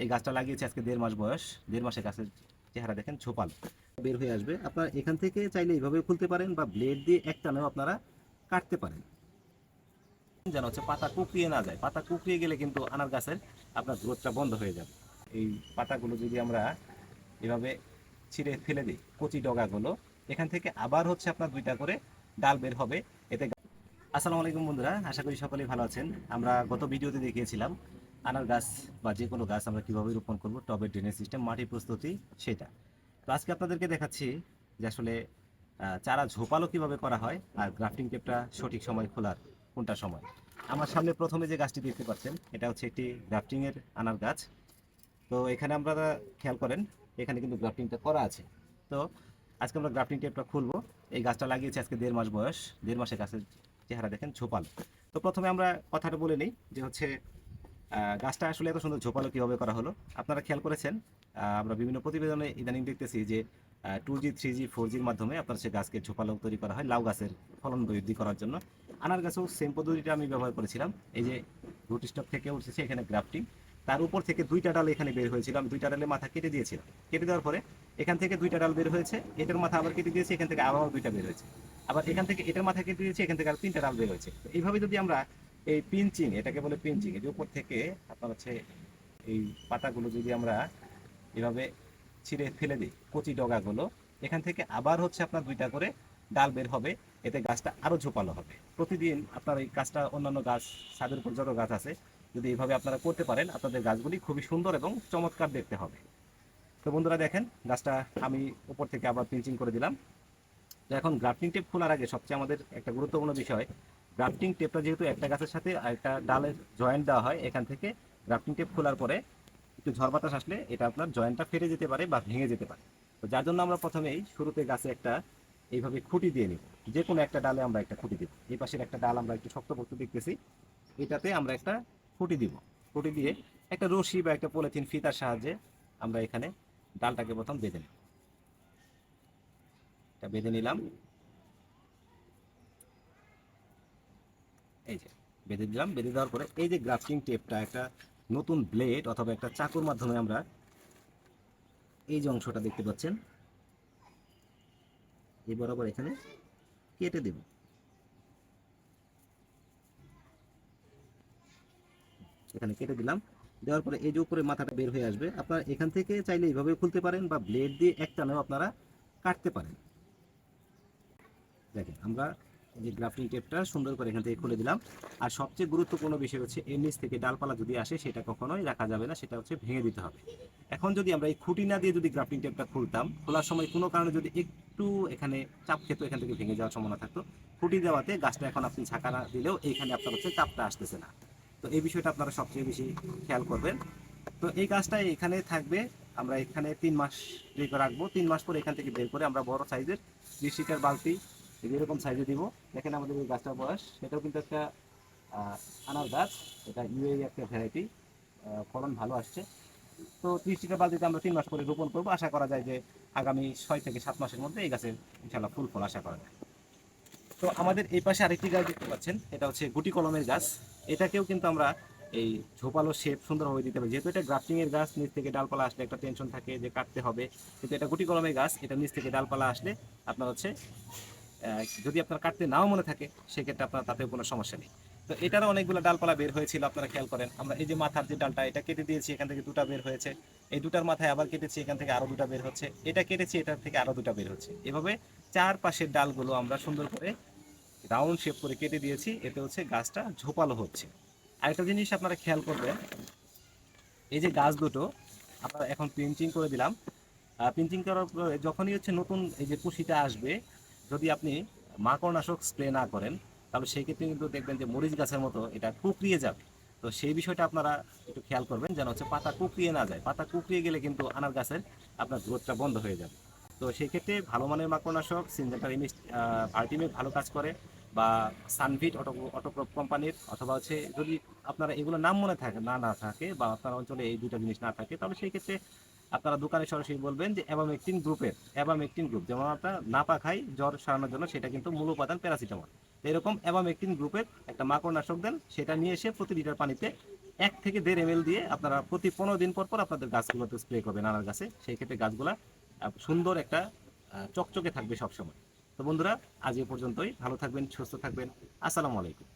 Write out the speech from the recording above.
এই গাছটা লাগিয়েছে আজকে দেড় মাস বয়স। দেড় মাসে গাছের চেহারা দেখেন, ছোপাল। বের হয়ে আসবে। আপনারা এখান থেকে চাইলে এইভাবে খুলতে পারেন বা ব্লেড দিয়ে একটানেও আপনারা কাটতে পারেন। যেন হচ্ছে পাতা কুকড়িয়ে না যায়। পাতা কুকড়িয়ে গেলে কিন্তু আনার গাছের আপনার গ্রোথটা বন্ধ হয়ে যাবে। এই পাতাগুলো যদি আমরা এভাবে ছিঁড়ে ফেলে দিই, কচি ডগাগুলো, এখান থেকে আবার হচ্ছে আপনার দুইটা করে ডাল বের হবে। এতে আসসালামু আলাইকুম বন্ধুরা, আশা করি সকলেই ভালো আছেন। আমরা গত ভিডিওতে দেখিয়েছিলাম আনার গাছ বা যে কোনো গাছ আমরা কীভাবে রোপণ করব, টবের ড্রেনেজ সিস্টেম মাটি প্রস্তুতি, সেটা। তো আজকে আপনাদেরকে দেখাচ্ছি যে আসলে চারা ঝোপালো কীভাবে করা হয় আর গ্রাফটিং টেপটা সঠিক সময় খোলার কোনটা সময়। আমার সামনে প্রথমে যে গাছটি দেখতে পাচ্ছেন, এটা হচ্ছে একটি গ্রাফটিংয়ের আনার গাছ। তো এখানে আমরা খেয়াল করেন, এখানে কিন্তু গ্রাফটিংটা করা আছে। তো আজকে আমরা গ্রাফটিং টেপটা খুলবো। এই গাছটা লাগিয়েছি আজকে দেড় মাস বয়স, দেড় মাসে গাছের চেহারা দেখেন ঝোপালো। তো প্রথমে আমরা কথাটা বলে নিই যে হচ্ছে গাছটা আসলে এত সুন্দর ঝোপালো কীভাবে করা হলো? আপনারা খেয়াল করেছেন? আমরা বিভিন্ন প্রতিবেদনে ইদানিং দেখতেছি যে two G three G four জির মাধ্যমে আপনার সে গাছকে ঝোপালো তৈরি করা হয় লাউ গাছের ফলন বৃদ্ধি করার জন্য। আনার গাছেও সেম পদ্ধতিটা আমি ব্যবহার করেছিলাম। এই যে রুট স্টক থেকে উঠেছে এখানে গ্রাফটিং তার উপর থেকে দুইটা ডাল এখানে বের হয়েছিল। আমি দুইটা ডালে মাথা কেটে দিয়েছিলাম। কেটে দেওয়ার পরে এখান থেকে দুইটা ডাল বের হয়েছে। এটার মাথা আবার কেটে দিয়েছি। এখান থেকে আবার দুইটা বের হয়েছে। আবার এখান থেকে এটার মাথা কেটে দিয়েছি। এখান থেকে আর তিনটা ডাল বের হয়েছে। এইভাবে যদি আমরা এই পিঞ্চিং, এটাকে বলে পিঞ্চিং যে উপর থেকে আপনার হচ্ছে এই পাতাগুলো যদি আমরা এভাবে ছিঁড়ে ফেলে দিই, কচি ডগাগুলো, এখান থেকে আবার হচ্ছে আপনার দুইটা করে ডাল বের হবে, এতে গাছটা আরও ঝোপালো হবে। প্রতিদিন আপনার এই গাছটা, অন্যান্য গাছ, ছাদের উপর যত গাছ আছে, যদি এইভাবে আপনারা করতে পারেন, আপনাদের গাছগুলি খুবই সুন্দর এবং চমৎকার দেখতে হবে। তো বন্ধুরা দেখেন, গাছটা আমি উপর থেকে আবার পিঞ্চিং করে দিলাম। তো এখন গ্রাফটিং টেপ খোলার আগে সবচেয়ে আমাদের একটা গুরুত্বপূর্ণ বিষয় গ্রাফটিং টেপটা যেহেতু একটা গাছের সাথে একটা ডালের জয়েন্ট দেওয়া হয়, এখান থেকে গ্রাফটিং টেপ খোলার পরে একটু ঝড় বাতাস আসলে এটা আপনার জয়েন্টটা ফেটে যেতে পারে বা ভেঙে যেতে পারে। তো যার জন্য আমরা প্রথমেই শুরুতে গাছে একটা এইভাবে খুঁটি দিয়ে নিব। যে কোনো একটা ডালে আমরা একটা খুঁটি দিব। এই পাশের একটা ডাল আমরা একটু শক্তপোক্ত দেখতেছি। এটাতে আমরা একটা খুঁটি দিব। খুঁটি দিয়ে একটা রশি বা একটা পলিথিন, ফিতার সাহায্যে আমরা এখানে ডালটাকে প্রথম বেঁধে নিই এটা বেঁধে নিলাম। এই যে, বেঁধে দিলাম। বেঁধে দেওয়ার পরে এই যে গ্রাফটিং টেপটা, একটা নতুন ব্লেড অথবা একটা চাকুর মাধ্যমে আমরা এই যে অংশটা দেখতে পাচ্ছেন, এই বরাবর এখানে কেটে দেব। এখানে কেটে দিলাম। দেওয়ার পরে এই যে উপরে মাথাটা বের হয়ে আসবে, আপনারা এখান থেকে চাইলে এইভাবে খুলতে পারেন বা ব্লেড দিয়ে একটানেও আপনারা কাটতে পারেন। দেখেন, আমরা যে গ্রাফটিং টেপটা সুন্দর করে এখান থেকে খুলে দিলাম। আর সবচেয়ে গুরুত্বপূর্ণ বিষয় হচ্ছে এর নিচ থেকে ডালপালা যদি আসে, সেটা কখনোই রাখা যাবে না, সেটা হচ্ছে ভেঙে দিতে হবে। এখন যদি আমরা এই খুঁটি না দিয়ে যদি গ্রাফটিং টেপটা খুলতাম, খোলার সময় কোনো কারণে যদি একটু এখানে চাপ খেতো, এখান থেকে ভেঙে যাওয়ার সম্ভাবনা থাকতো, খুঁটি দেওয়াতে গাছটা এখন আপনি ছাকা না দিলেও এইখানে আপনার হচ্ছে চাপটা আসতেছে না। তো এই বিষয়টা আপনারা সবচেয়ে বেশি খেয়াল করবেন। তো এই গাছটা এখানে থাকবে, আমরা এখানে তিন মাস রেখে রাখব। তিন মাস পরে এখান থেকে বের করে আমরা বড় সাইজের বিশ লিটার বালতি এরকম সাইজে দিব, দেখেন আমাদের এই গাছটার বয়স, সেটাও কিন্তু একটা আনার গাছ, এটা ইউএ একটা ভ্যারাইটি ফলন ভালো আসছে। তো ত্রিশ লিটার বালতিতে আমরা তিন মাস পরে রোপণ করব। আশা করা যায় যে আগামী ছয় থেকে সাত মাসের মধ্যে এই গাছের ইনশাল্লাহ ফুল ফল আশা করা যায়। তো আমাদের এই পাশে আরেকটি গাছ দেখতে পাচ্ছেন, এটা হচ্ছে গুটি কলমের গাছ। এটাকেও কিন্তু আমরা এই ঝোপালো শেপ সুন্দরভাবে দিতে পারি। যেহেতু এটা গ্রাফটিংয়ের গাছ, নিচ থেকে ডালপালা আসলে একটা টেনশন থাকে যে কাটতে হবে। কিন্তু এটা গুটি কলমের গাছ, এটা নিচ থেকে ডালপালা আসলে আপনার হচ্ছে যদি আপনার কাটতে নাও মনে থাকে, সেক্ষেত্রে আপনার তাতে কোনো সমস্যা নেই। তো এটারও অনেকগুলো ডালপালা বের হয়েছিল, আপনারা খেয়াল করেন। আমরা এই যে মাথার যে ডালটা, এটা কেটে দিয়েছি, এখান থেকে দুটা বের হয়েছে। এই দুটার মাথায় আবার কেটেছি, এখান থেকে আরও দুটা বের হচ্ছে। এটা কেটেছি, এটার থেকে আরও দুটা বের হচ্ছে। এভাবে চার পাশের ডালগুলো আমরা সুন্দর করে রাউন্ড শেপ করে কেটে দিয়েছি। এতে হচ্ছে গাছটা ঝোপালো হচ্ছে। আরেকটা জিনিস আপনারা খেয়াল করবেন, এই যে গাছ দুটো আপনারা এখন প্রিন্টিং করে দিলাম। প্রিন্টিং করার পরে যখনই হচ্ছে নতুন এই যে কুশিটা আসবে যদি আপনি মাকড়নাশক স্প্রে না করেন, তাহলে সেই ক্ষেত্রে কিন্তু দেখবেন যে মরিচ গাছের মতো এটা কুকড়িয়ে যাবে। তো সেই বিষয়টা আপনারা একটু খেয়াল করবেন যেন হচ্ছে পাতা কুকড়িয়ে না যায়। পাতা কুকড়িয়ে গেলে কিন্তু আনার গাছের আপনার গ্রোথটা বন্ধ হয়ে যাবে। তো সেই ক্ষেত্রে ভালো মানের মাকড়নাশক সিনজেন্টার ইমিস আর্টিমেট ভালো কাজ করে বা সানভিট অটো, অটোক্রপ কোম্পানির অথবা হচ্ছে যদি আপনারা এগুলো নাম মনে থাকে, না না থাকে বা আপনার অঞ্চলে এই দুটো জিনিস না থাকে, তাহলে সেই ক্ষেত্রে আপনারা দোকানে সরাসরি বলবেন যে অ্যাবামেকটিন গ্রুপের, অ্যাবামেকটিন গ্রুপ, যেমন আপনার নাপা খাই, জ্বর সারানোর জন্য সেটা কিন্তু মূল উপাদান প্যারাসিটামল। এরকম অ্যাবামেকটিন গ্রুপের একটা মাকড়নাশক দেন, সেটা নিয়ে এসে প্রতি লিটার পানিতে এক থেকে দেড় এম দিয়ে আপনারা প্রতি পনেরো দিন পর পর আপনাদের গাছগুলোতে স্প্রে করবেন নানার গাছে। সেই ক্ষেত্রে গাছগুলা সুন্দর একটা চকচকে থাকবে সবসময়। তো বন্ধুরা, আজ এ পর্যন্তই। ভালো থাকবেন, সুস্থ থাকবেন। আসসালামু আলাইকুম।